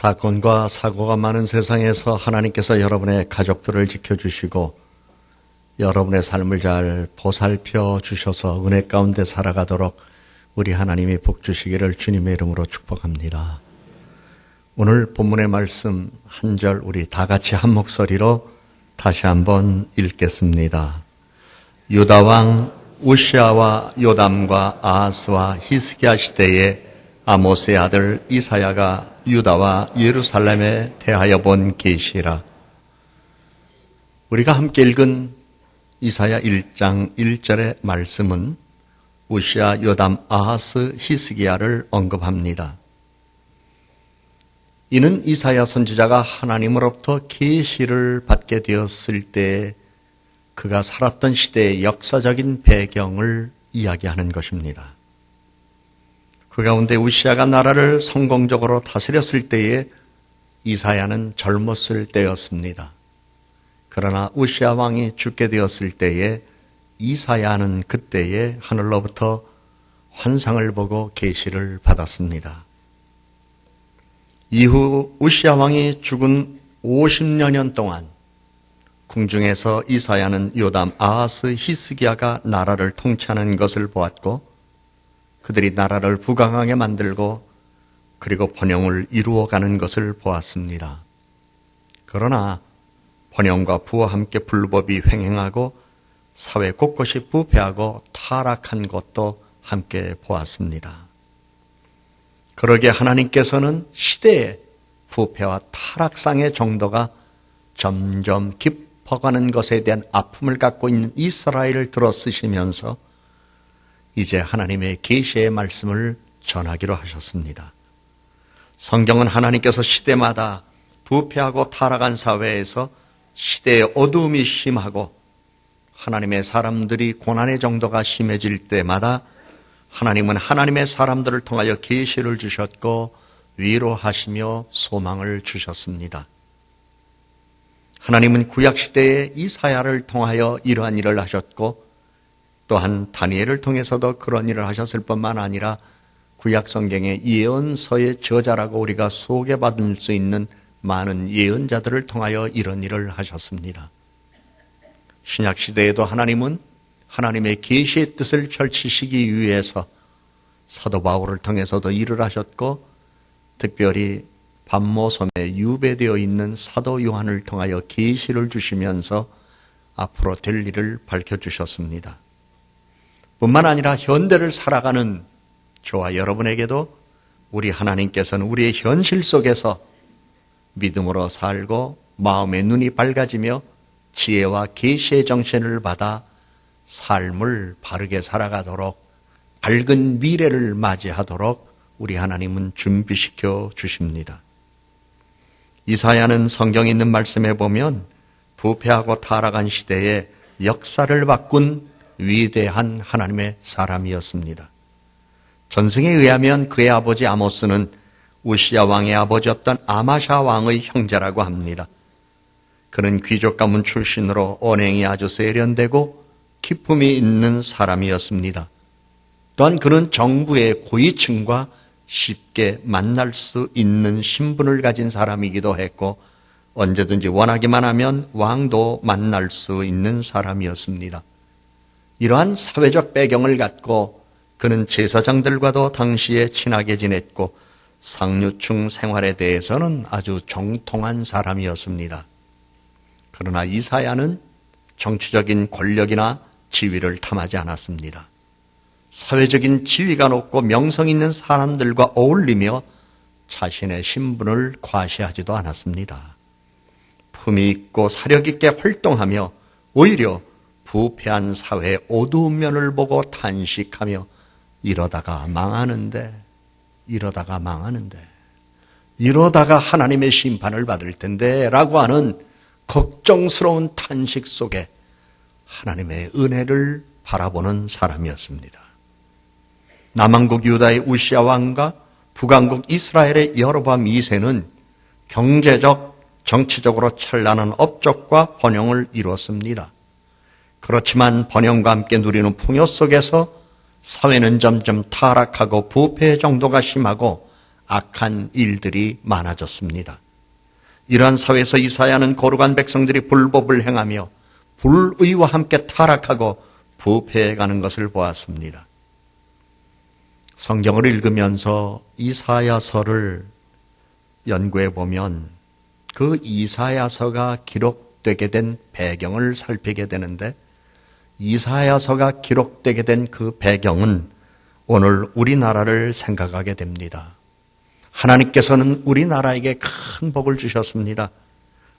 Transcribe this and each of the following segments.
사건과 사고가 많은 세상에서 하나님께서 여러분의 가족들을 지켜주시고 여러분의 삶을 잘 보살펴 주셔서 은혜 가운데 살아가도록 우리 하나님이 복 주시기를 주님의 이름으로 축복합니다. 오늘 본문의 말씀 한 절 우리 다 같이 한 목소리로 다시 한번 읽겠습니다. 유다 왕 우시아와 요담과 아하스와 히스기야 시대에 아모스의 아들 이사야가 유다와 예루살렘에 대하여 본 계시라. 우리가 함께 읽은 이사야 1장 1절의 말씀은 우시아, 요담, 아하스, 히스기야를 언급합니다. 이는 이사야 선지자가 하나님으로부터 계시를 받게 되었을 때 그가 살았던 시대의 역사적인 배경을 이야기하는 것입니다. 그 가운데 우시아가 나라를 성공적으로 다스렸을 때에 이사야는 젊었을 때였습니다. 그러나 우시아 왕이 죽게 되었을 때에 이사야는 그때에 하늘로부터 환상을 보고 계시를 받았습니다. 이후 우시아 왕이 죽은 50여년 동안 궁중에서 이사야는 요담 아하스 히스기야가 나라를 통치하는 것을 보았고 그들이 나라를 부강하게 만들고 그리고 번영을 이루어가는 것을 보았습니다. 그러나 번영과 부와 함께 불법이 횡행하고 사회 곳곳이 부패하고 타락한 것도 함께 보았습니다. 그러게 하나님께서는 시대의 부패와 타락상의 정도가 점점 깊어가는 것에 대한 아픔을 갖고 있는 이스라엘을 들어 쓰시면서 이제 하나님의 계시의 말씀을 전하기로 하셨습니다. 성경은 하나님께서 시대마다 부패하고 타락한 사회에서 시대의 어두움이 심하고 하나님의 사람들이 고난의 정도가 심해질 때마다 하나님은 하나님의 사람들을 통하여 계시를 주셨고 위로하시며 소망을 주셨습니다. 하나님은 구약 시대에 이사야를 통하여 이러한 일을 하셨고 또한 다니엘을 통해서도 그런 일을 하셨을 뿐만 아니라 구약 성경의 예언서의 저자라고 우리가 소개받을 수 있는 많은 예언자들을 통하여 이런 일을 하셨습니다. 신약 시대에도 하나님은 하나님의 계시의 뜻을 펼치시기 위해서 사도 바울을 통해서도 일을 하셨고 특별히 반모섬에 유배되어 있는 사도 요한을 통하여 계시를 주시면서 앞으로 될 일을 밝혀 주셨습니다. 뿐만 아니라 현대를 살아가는 저와 여러분에게도 우리 하나님께서는 우리의 현실 속에서 믿음으로 살고 마음의 눈이 밝아지며 지혜와 계시의 정신을 받아 삶을 바르게 살아가도록 밝은 미래를 맞이하도록 우리 하나님은 준비시켜 주십니다. 이사야는 성경에 있는 말씀에 보면 부패하고 타락한 시대에 역사를 바꾼 위대한 하나님의 사람이었습니다. 전승에 의하면 그의 아버지 아모스는 우시아 왕의 아버지였던 아마샤 왕의 형제라고 합니다. 그는 귀족 가문 출신으로 언행이 아주 세련되고 기품이 있는 사람이었습니다. 또한 그는 정부의 고위층과 쉽게 만날 수 있는 신분을 가진 사람이기도 했고 언제든지 원하기만 하면 왕도 만날 수 있는 사람이었습니다. 이러한 사회적 배경을 갖고 그는 제사장들과도 당시에 친하게 지냈고 상류층 생활에 대해서는 아주 정통한 사람이었습니다. 그러나 이사야는 정치적인 권력이나 지위를 탐하지 않았습니다. 사회적인 지위가 높고 명성 있는 사람들과 어울리며 자신의 신분을 과시하지도 않았습니다. 품이 있고 사력 있게 활동하며 오히려 부패한 사회의 어두운 면을 보고 탄식하며 이러다가 망하는데, 이러다가 망하는데, 이러다가 하나님의 심판을 받을 텐데, 라고 하는 걱정스러운 탄식 속에 하나님의 은혜를 바라보는 사람이었습니다. 남한국 유다의 우시아 왕과 북한국 이스라엘의 여로밤 2세는 경제적, 정치적으로 찬란한 업적과 번영을 이루었습니다. 그렇지만 번영과 함께 누리는 풍요 속에서 사회는 점점 타락하고 부패 정도가 심하고 악한 일들이 많아졌습니다. 이러한 사회에서 이사야는 거룩한 백성들이 불법을 행하며 불의와 함께 타락하고 부패해가는 것을 보았습니다. 성경을 읽으면서 이사야서를 연구해 보면 그 이사야서가 기록되게 된 배경을 살피게 되는데 이사야서가 기록되게 된 그 배경은 오늘 우리나라를 생각하게 됩니다. 하나님께서는 우리나라에게 큰 복을 주셨습니다.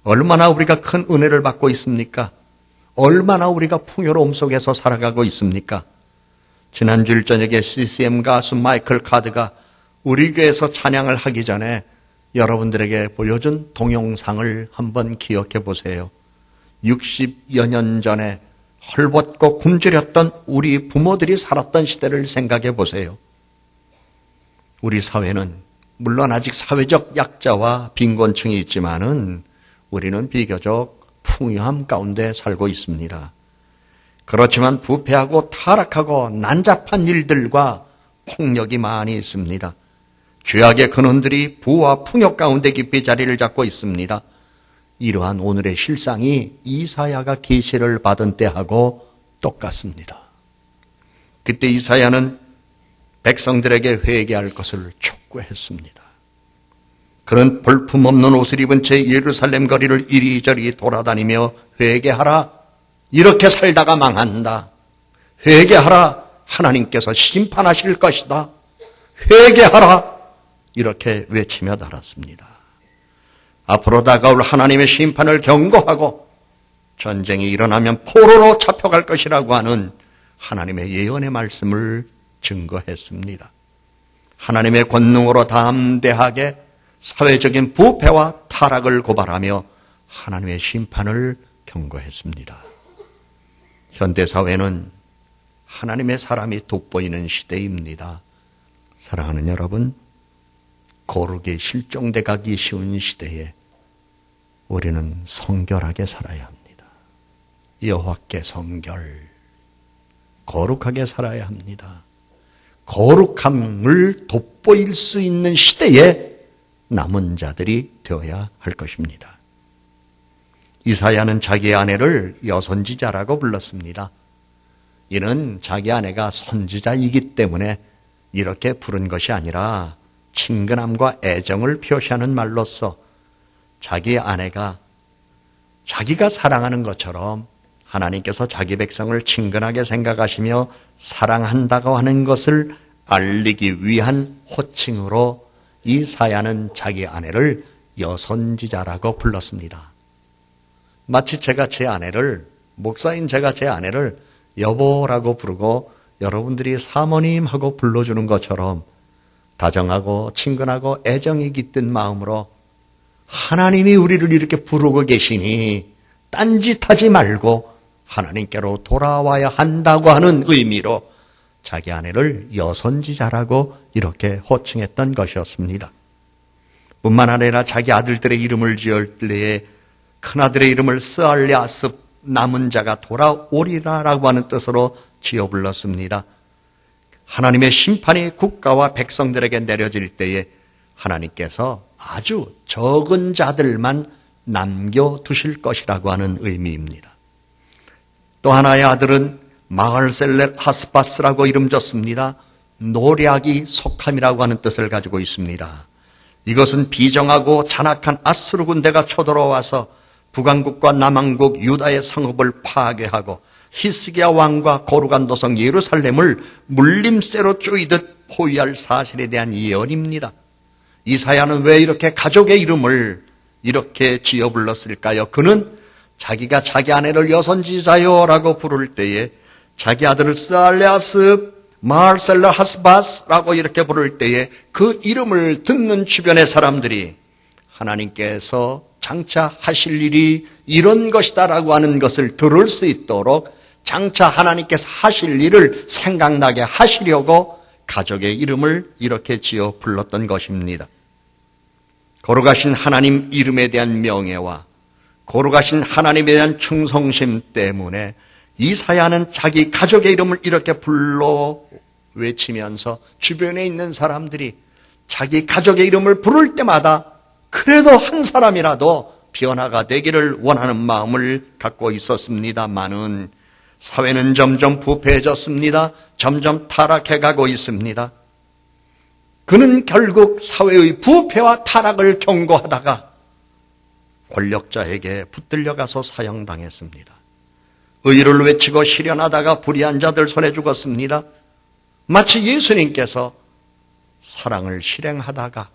얼마나 우리가 큰 은혜를 받고 있습니까? 얼마나 우리가 풍요로움 속에서 살아가고 있습니까? 지난주일 저녁에 CCM 가수 마이클 카드가 우리 교회에서 찬양을 하기 전에 여러분들에게 보여준 동영상을 한번 기억해 보세요. 60여 년 전에 헐벗고 굶주렸던 우리 부모들이 살았던 시대를 생각해 보세요. 우리 사회는 물론 아직 사회적 약자와 빈곤층이 있지만은 우리는 비교적 풍요함 가운데 살고 있습니다. 그렇지만 부패하고 타락하고 난잡한 일들과 폭력이 많이 있습니다. 죄악의 근원들이 부와 풍요 가운데 깊이 자리를 잡고 있습니다. 이러한 오늘의 실상이 이사야가 계시를 받은 때하고 똑같습니다. 그때 이사야는 백성들에게 회개할 것을 촉구했습니다. 그런 볼품없는 옷을 입은 채 예루살렘 거리를 이리저리 돌아다니며 회개하라. 이렇게 살다가 망한다. 회개하라. 하나님께서 심판하실 것이다. 회개하라. 이렇게 외치며 달았습니다. 앞으로 다가올 하나님의 심판을 경고하고 전쟁이 일어나면 포로로 잡혀갈 것이라고 하는 하나님의 예언의 말씀을 증거했습니다. 하나님의 권능으로 담대하게 사회적인 부패와 타락을 고발하며 하나님의 심판을 경고했습니다. 현대사회는 하나님의 사람이 돋보이는 시대입니다. 사랑하는 여러분, 거룩에 실종돼 가기 쉬운 시대에 우리는 성결하게 살아야 합니다. 여호와께 성결, 거룩하게 살아야 합니다. 거룩함을 돋보일 수 있는 시대에 남은 자들이 되어야 할 것입니다. 이사야는 자기 아내를 여선지자라고 불렀습니다. 이는 자기 아내가 선지자이기 때문에 이렇게 부른 것이 아니라 친근함과 애정을 표시하는 말로서 자기 아내가 자기가 사랑하는 것처럼 하나님께서 자기 백성을 친근하게 생각하시며 사랑한다고 하는 것을 알리기 위한 호칭으로 이 사야는 자기 아내를 여선지자라고 불렀습니다. 마치 제가 제 아내를 목사인 제가 제 아내를 여보라고 부르고 여러분들이 사모님 하고 불러주는 것처럼 다정하고 친근하고 애정이 깃든 마음으로 하나님이 우리를 이렇게 부르고 계시니 딴짓하지 말고 하나님께로 돌아와야 한다고 하는 의미로 자기 아내를 여선지자라고 이렇게 호칭했던 것이었습니다. 뿐만 아니라 자기 아들들의 이름을 지을 때에 큰아들의 이름을 스알리아스 남은 자가 돌아오리라라고 하는 뜻으로 지어 불렀습니다. 하나님의 심판이 국가와 백성들에게 내려질 때에 하나님께서 아주 적은 자들만 남겨두실 것이라고 하는 의미입니다. 또 하나의 아들은 마을셀렛 하스파스라고 이름 졌습니다. 노략이 속함이라고 하는 뜻을 가지고 있습니다. 이것은 비정하고 잔악한 아스루 군대가 쳐들어와서 북왕국과 남왕국 유다의 성읍을 파괴하고 히스기야 왕과 거룩한 도성 예루살렘을 물림새로 쪼이듯 포위할 사실에 대한 예언입니다. 이사야는 왜 이렇게 가족의 이름을 이렇게 지어 불렀을까요? 그는 자기가 자기 아내를 여선지자요라고 부를 때에 자기 아들을 스알레아스 마르셀라 하스바스라고 이렇게 부를 때에 그 이름을 듣는 주변의 사람들이 하나님께서 장차 하실 일이 이런 것이다라고 하는 것을 들을 수 있도록 장차 하나님께서 하실 일을 생각나게 하시려고 가족의 이름을 이렇게 지어 불렀던 것입니다. 거룩하신 하나님 이름에 대한 명예와 거룩하신 하나님에 대한 충성심 때문에 이사야는 자기 가족의 이름을 이렇게 불러 외치면서 주변에 있는 사람들이 자기 가족의 이름을 부를 때마다 그래도 한 사람이라도 변화가 되기를 원하는 마음을 갖고 있었습니다만은 사회는 점점 부패해졌습니다. 점점 타락해 가고 있습니다. 그는 결국 사회의 부패와 타락을 경고하다가 권력자에게 붙들려 가서 사형당했습니다. 의를 외치고 실현하다가 불의한 자들 손에 죽었습니다. 마치 예수님께서 사랑을 실행하다가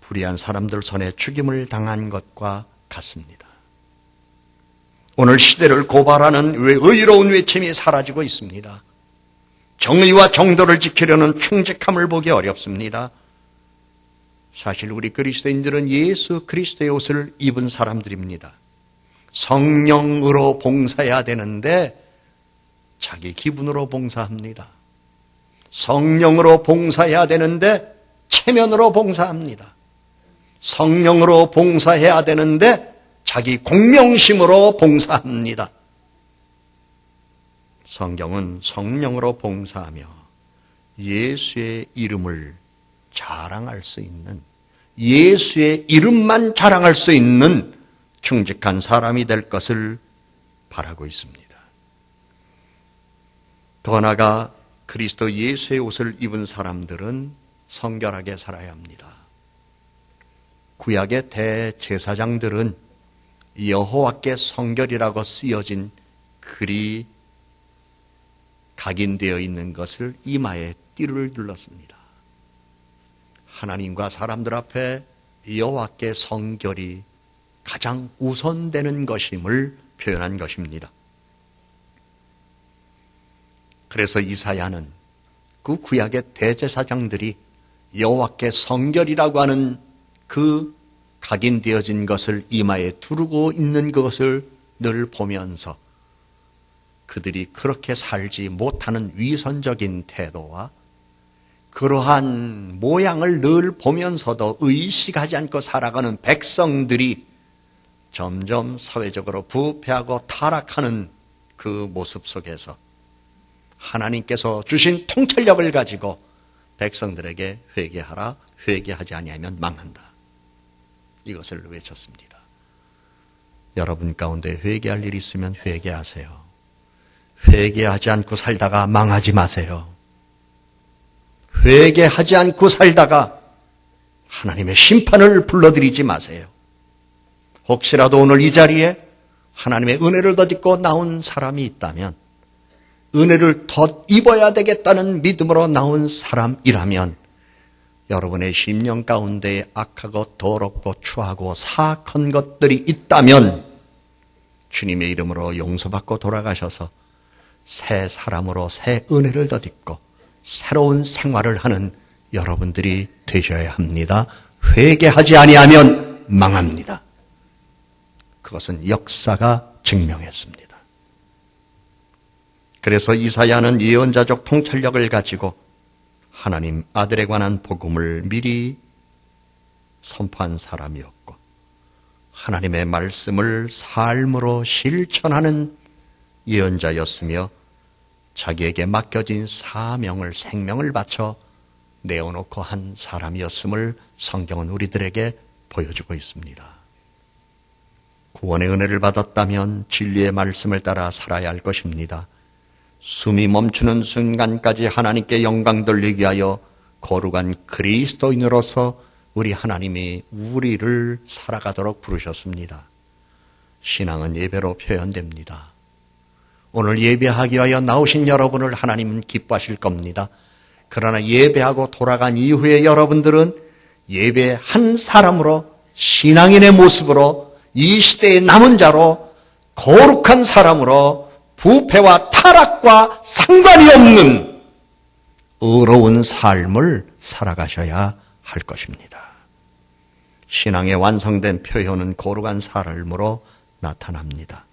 불의한 사람들 손에 죽임을 당한 것과 같습니다. 오늘 시대를 고발하는 의로운 외침이 사라지고 있습니다. 정의와 정도를 지키려는 충직함을 보기 어렵습니다. 사실 우리 그리스도인들은 예수 그리스도의 옷을 입은 사람들입니다. 성령으로 봉사해야 되는데 자기 기분으로 봉사합니다. 성령으로 봉사해야 되는데 체면으로 봉사합니다. 성령으로 봉사해야 되는데 자기 공명심으로 봉사합니다. 성경은 성령으로 봉사하며 예수의 이름을 자랑할 수 있는 예수의 이름만 자랑할 수 있는 충직한 사람이 될 것을 바라고 있습니다. 더 나아가 그리스도 예수의 옷을 입은 사람들은 성결하게 살아야 합니다. 구약의 대제사장들은 여호와께 성결이라고 쓰여진 글이 각인되어 있는 것을 이마에 띠를 둘렀습니다. 하나님과 사람들 앞에 여호와께 성결이 가장 우선되는 것임을 표현한 것입니다. 그래서 이사야는 그 구약의 대제사장들이 여호와께 성결이라고 하는 그 각인되어진 것을 이마에 두르고 있는 것을 늘 보면서 그들이 그렇게 살지 못하는 위선적인 태도와 그러한 모양을 늘 보면서도 의식하지 않고 살아가는 백성들이 점점 사회적으로 부패하고 타락하는 그 모습 속에서 하나님께서 주신 통찰력을 가지고 백성들에게 회개하라 회개하지 아니하면 망한다. 이것을 외쳤습니다. 여러분 가운데 회개할 일 있으면 회개하세요. 회개하지 않고 살다가 망하지 마세요. 회개하지 않고 살다가 하나님의 심판을 불러들이지 마세요. 혹시라도 오늘 이 자리에 하나님의 은혜를 덧입고 나온 사람이 있다면 은혜를 덧 입어야 되겠다는 믿음으로 나온 사람이라면 여러분의 심령 가운데 악하고 더럽고 추하고 사악한 것들이 있다면 주님의 이름으로 용서받고 돌아가셔서 새 사람으로 새 은혜를 덧입고 새로운 생활을 하는 여러분들이 되셔야 합니다. 회개하지 아니하면 망합니다. 그것은 역사가 증명했습니다. 그래서 이사야는 예언자적 통찰력을 가지고 하나님 아들에 관한 복음을 미리 선포한 사람이었고 하나님의 말씀을 삶으로 실천하는 예언자였으며 자기에게 맡겨진 사명을 생명을 바쳐 내어놓고 한 사람이었음을 성경은 우리들에게 보여주고 있습니다. 구원의 은혜를 받았다면 진리의 말씀을 따라 살아야 할 것입니다. 숨이 멈추는 순간까지 하나님께 영광 돌리기 위하여 거룩한 그리스도인으로서 우리 하나님이 우리를 살아가도록 부르셨습니다. 신앙은 예배로 표현됩니다. 오늘 예배하기 위하여 나오신 여러분을 하나님은 기뻐하실 겁니다. 그러나 예배하고 돌아간 이후에 여러분들은 예배 한 사람으로 신앙인의 모습으로 이 시대의 남은 자로 거룩한 사람으로 부패와 타락과 상관이 없는 의로운 삶을 살아가셔야 할 것입니다. 신앙의 완성된 표현은 거룩한 삶으로 나타납니다.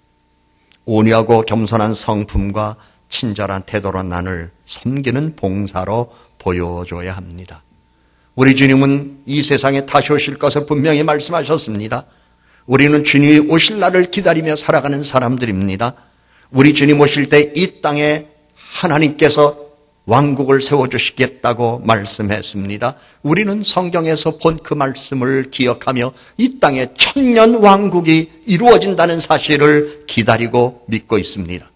온유하고 겸손한 성품과 친절한 태도로 나를 섬기는 봉사로 보여줘야 합니다. 우리 주님은 이 세상에 다시 오실 것을 분명히 말씀하셨습니다. 우리는 주님이 오실 날을 기다리며 살아가는 사람들입니다. 우리 주님 오실 때 이 땅에 하나님께서 왕국을 세워주시겠다고 말씀했습니다. 우리는 성경에서 본 그 말씀을 기억하며 이 땅에 천년 왕국이 이루어진다는 사실을 기다리고 믿고 있습니다.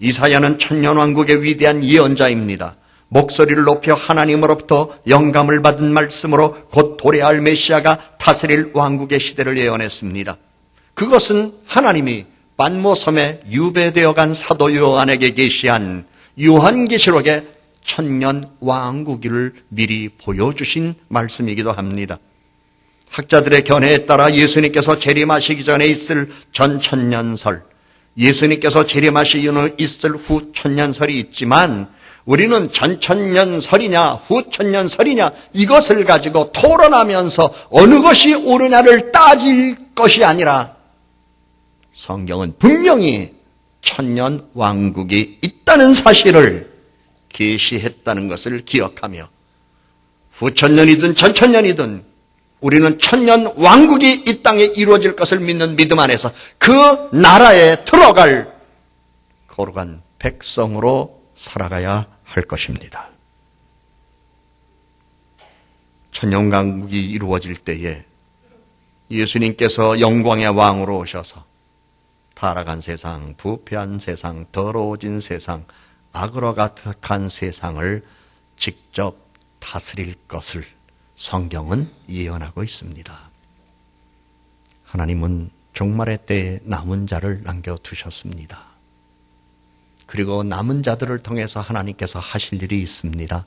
이사야는 천년 왕국의 위대한 예언자입니다. 목소리를 높여 하나님으로부터 영감을 받은 말씀으로 곧 도래할 메시아가 다스릴 왕국의 시대를 예언했습니다. 그것은 하나님이 반모섬에 유배되어 간 사도 요한에게 계시한 요한계시록의 천년 왕국을 미리 보여주신 말씀이기도 합니다. 학자들의 견해에 따라 예수님께서 재림하시기 전에 있을 전 천년설, 예수님께서 재림하시기는 있을 후 천년설이 있지만 우리는 전 천년설이냐 후 천년설이냐 이것을 가지고 토론하면서 어느 것이 옳으냐를 따질 것이 아니라 성경은 분명히 천년 왕국이 있다는 사실을 계시했다는 것을 기억하며 후천년이든 전천년이든 우리는 천년 왕국이 이 땅에 이루어질 것을 믿는 믿음 안에서 그 나라에 들어갈 거룩한 백성으로 살아가야 할 것입니다. 천년 왕국이 이루어질 때에 예수님께서 영광의 왕으로 오셔서 타락한 세상, 부패한 세상, 더러워진 세상, 악으로 가득한 세상을 직접 다스릴 것을 성경은 예언하고 있습니다. 하나님은 종말의 때에 남은 자를 남겨두셨습니다. 그리고 남은 자들을 통해서 하나님께서 하실 일이 있습니다.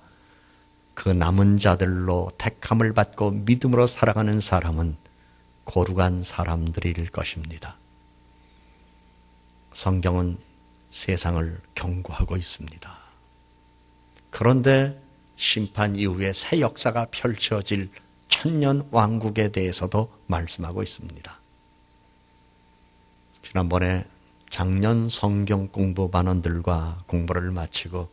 그 남은 자들로 택함을 받고 믿음으로 살아가는 사람은 거룩한 사람들일 것입니다. 성경은 세상을 경고하고 있습니다. 그런데 심판 이후에 새 역사가 펼쳐질 천년 왕국에 대해서도 말씀하고 있습니다. 지난번에 작년 성경 공부 반원들과 공부를 마치고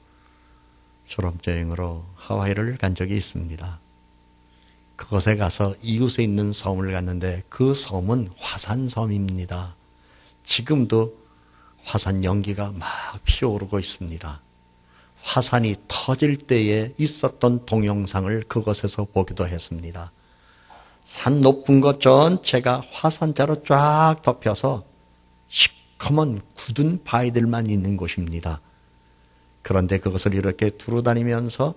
졸업여행으로 하와이를 간 적이 있습니다. 그곳에 가서 이웃에 있는 섬을 갔는데 그 섬은 화산섬입니다. 지금도 화산 연기가 막 피어오르고 있습니다. 화산이 터질 때에 있었던 동영상을 그곳에서 보기도 했습니다. 산 높은 것 전체가 화산자로 쫙 덮여서 시커먼 굳은 바위들만 있는 곳입니다. 그런데 그것을 이렇게 두루 다니면서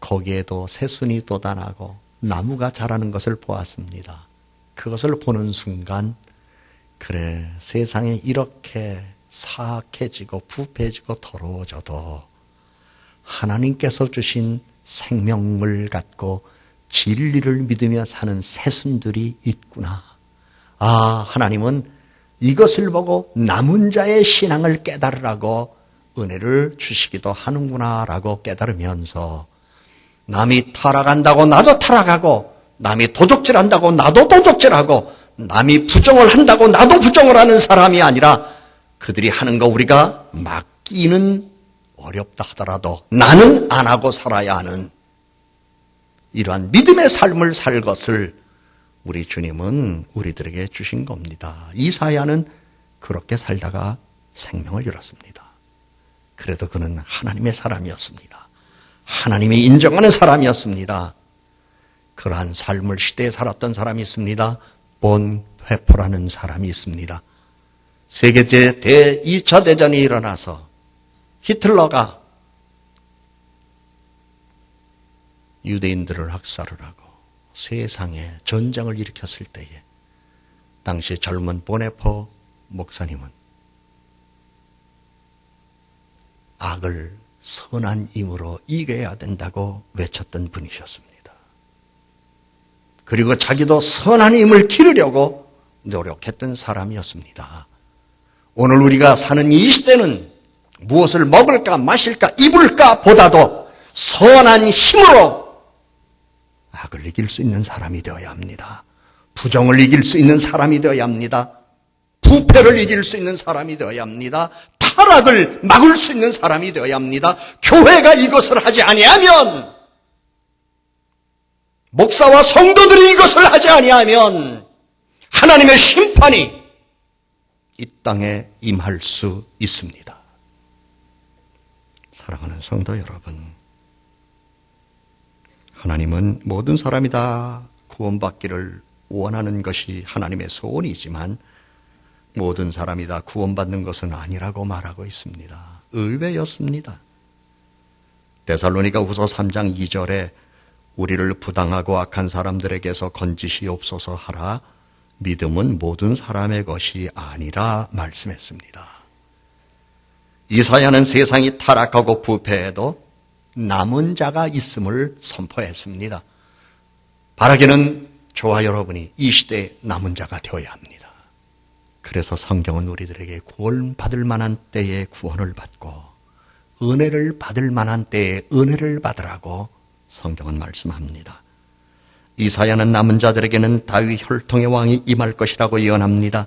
거기에도 새순이 돋아나고 나무가 자라는 것을 보았습니다. 그것을 보는 순간 그래, 세상에 이렇게 사악해지고 부패해지고 더러워져도 하나님께서 주신 생명을 갖고 진리를 믿으며 사는 새순들이 있구나. 아, 하나님은 이것을 보고 남은 자의 신앙을 깨달으라고 은혜를 주시기도 하는구나라고 깨달으면서 남이 타락한다고 나도 타락하고 남이 도적질한다고 나도 도적질하고 남이 부정을 한다고 나도 부정을 하는 사람이 아니라 그들이 하는 거 우리가 맡기는 어렵다 하더라도 나는 안 하고 살아야 하는 이러한 믿음의 삶을 살 것을 우리 주님은 우리들에게 주신 겁니다. 이사야는 그렇게 살다가 생명을 잃었습니다. 그래도 그는 하나님의 사람이었습니다. 하나님이 인정하는 사람이었습니다. 그러한 삶을 시대에 살았던 사람이 있습니다. 본 회포라는 사람이 있습니다. 세계제 대 2차 대전이 일어나서 히틀러가 유대인들을 학살을 하고 세상에 전쟁을 일으켰을 때에 당시 젊은 보네포 목사님은 악을 선한 힘으로 이겨야 된다고 외쳤던 분이셨습니다. 그리고 자기도 선한 힘을 기르려고 노력했던 사람이었습니다. 오늘 우리가 사는 이 시대는 무엇을 먹을까 마실까 입을까 보다도 선한 힘으로 악을 이길 수 있는 사람이 되어야 합니다. 부정을 이길 수 있는 사람이 되어야 합니다. 부패를 이길 수 있는 사람이 되어야 합니다. 타락을 막을 수 있는 사람이 되어야 합니다. 교회가 이것을 하지 아니하면 목사와 성도들이 이것을 하지 아니하면 하나님의 심판이 이 땅에 임할 수 있습니다. 사랑하는 성도 여러분, 하나님은 모든 사람이 다 구원받기를 원하는 것이 하나님의 소원이지만 모든 사람이 다 구원받는 것은 아니라고 말하고 있습니다. 의외였습니다. 데살로니가 후서 3장 2절에 우리를 부당하고 악한 사람들에게서 건지시옵소서 하라 믿음은 모든 사람의 것이 아니라 말씀했습니다. 이사야는 세상이 타락하고 부패해도 남은 자가 있음을 선포했습니다. 바라기는 저와 여러분이 이 시대에 남은 자가 되어야 합니다. 그래서 성경은 우리들에게 구원받을 만한 때에 구원을 받고 은혜를 받을 만한 때에 은혜를 받으라고 성경은 말씀합니다. 이사야는 남은 자들에게는 다윗 혈통의 왕이 임할 것이라고 예언합니다.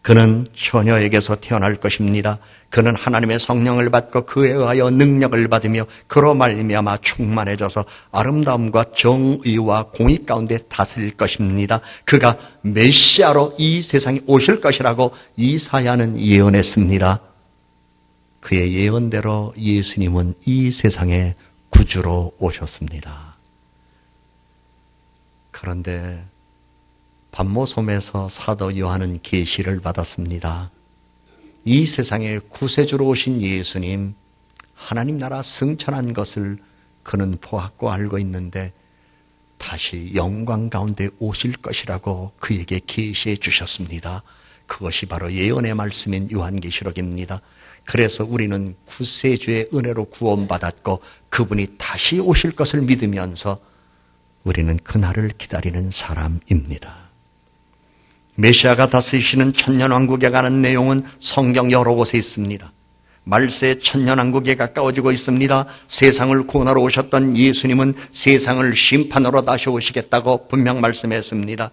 그는 처녀에게서 태어날 것입니다. 그는 하나님의 성령을 받고 그에 의하여 능력을 받으며 그로 말미암아 충만해져서 아름다움과 정의와 공의 가운데 다스릴 것입니다. 그가 메시아로 이 세상에 오실 것이라고 이사야는 예언했습니다. 그의 예언대로 예수님은 이 세상에 구주로 오셨습니다. 그런데 반모섬에서 사도 요한은 계시를 받았습니다. 이 세상에 구세주로 오신 예수님, 하나님 나라 승천한 것을 그는 보았고 알고 있는데 다시 영광 가운데 오실 것이라고 그에게 계시해 주셨습니다. 그것이 바로 예언의 말씀인 요한계시록입니다. 그래서 우리는 구세주의 은혜로 구원받았고 그분이 다시 오실 것을 믿으면서 우리는 그날을 기다리는 사람입니다. 메시아가 다스리시는 천년왕국에 관한 내용은 성경 여러 곳에 있습니다. 말세 천년왕국에 가까워지고 있습니다. 세상을 구원하러 오셨던 예수님은 세상을 심판으로 다시 오시겠다고 분명 말씀했습니다.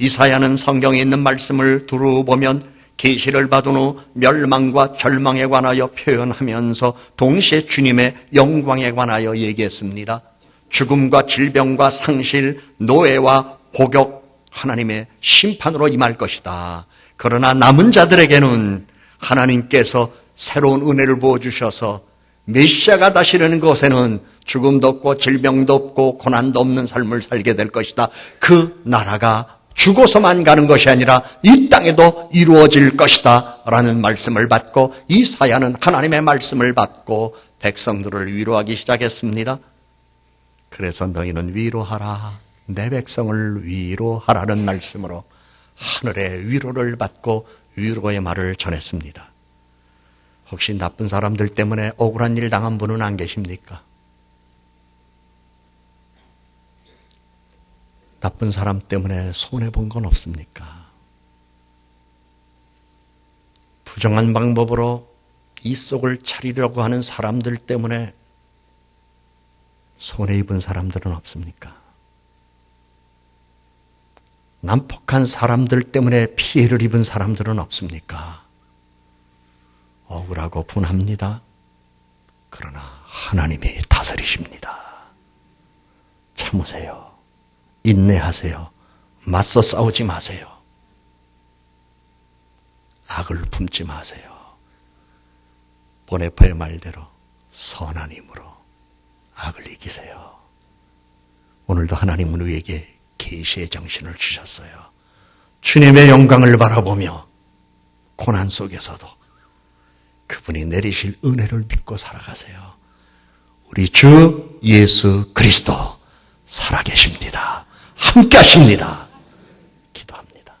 이사야는 성경에 있는 말씀을 두루 보면 계시를 받은 후 멸망과 절망에 관하여 표현하면서 동시에 주님의 영광에 관하여 얘기했습니다. 죽음과 질병과 상실, 노예와 복역, 하나님의 심판으로 임할 것이다. 그러나 남은 자들에게는 하나님께서 새로운 은혜를 부어주셔서 메시아가 다시려는 곳에는 죽음도 없고 질병도 없고 고난도 없는 삶을 살게 될 것이다. 그 나라가 죽어서만 가는 것이 아니라 이 땅에도 이루어질 것이다. 라는 말씀을 받고 이 사야는 하나님의 말씀을 받고 백성들을 위로하기 시작했습니다. 그래서 너희는 위로하라. 내 백성을 위로하라는 말씀으로 하늘의 위로를 받고 위로의 말을 전했습니다. 혹시 나쁜 사람들 때문에 억울한 일 당한 분은 안 계십니까? 나쁜 사람 때문에 손해본 건 없습니까? 부정한 방법으로 이 속을 차리려고 하는 사람들 때문에 손해 입은 사람들은 없습니까? 난폭한 사람들 때문에 피해를 입은 사람들은 없습니까? 억울하고 분합니다. 그러나 하나님이 다스리십니다. 참으세요. 인내하세요. 맞서 싸우지 마세요. 악을 품지 마세요. 보네파의 말대로 선한 힘으로 악을 이기세요. 오늘도 하나님은 우리에게 계시의 정신을 주셨어요. 주님의 영광을 바라보며 고난 속에서도 그분이 내리실 은혜를 믿고 살아가세요. 우리 주 예수 그리스도 살아계십니다. 함께 하십니다. 기도합니다.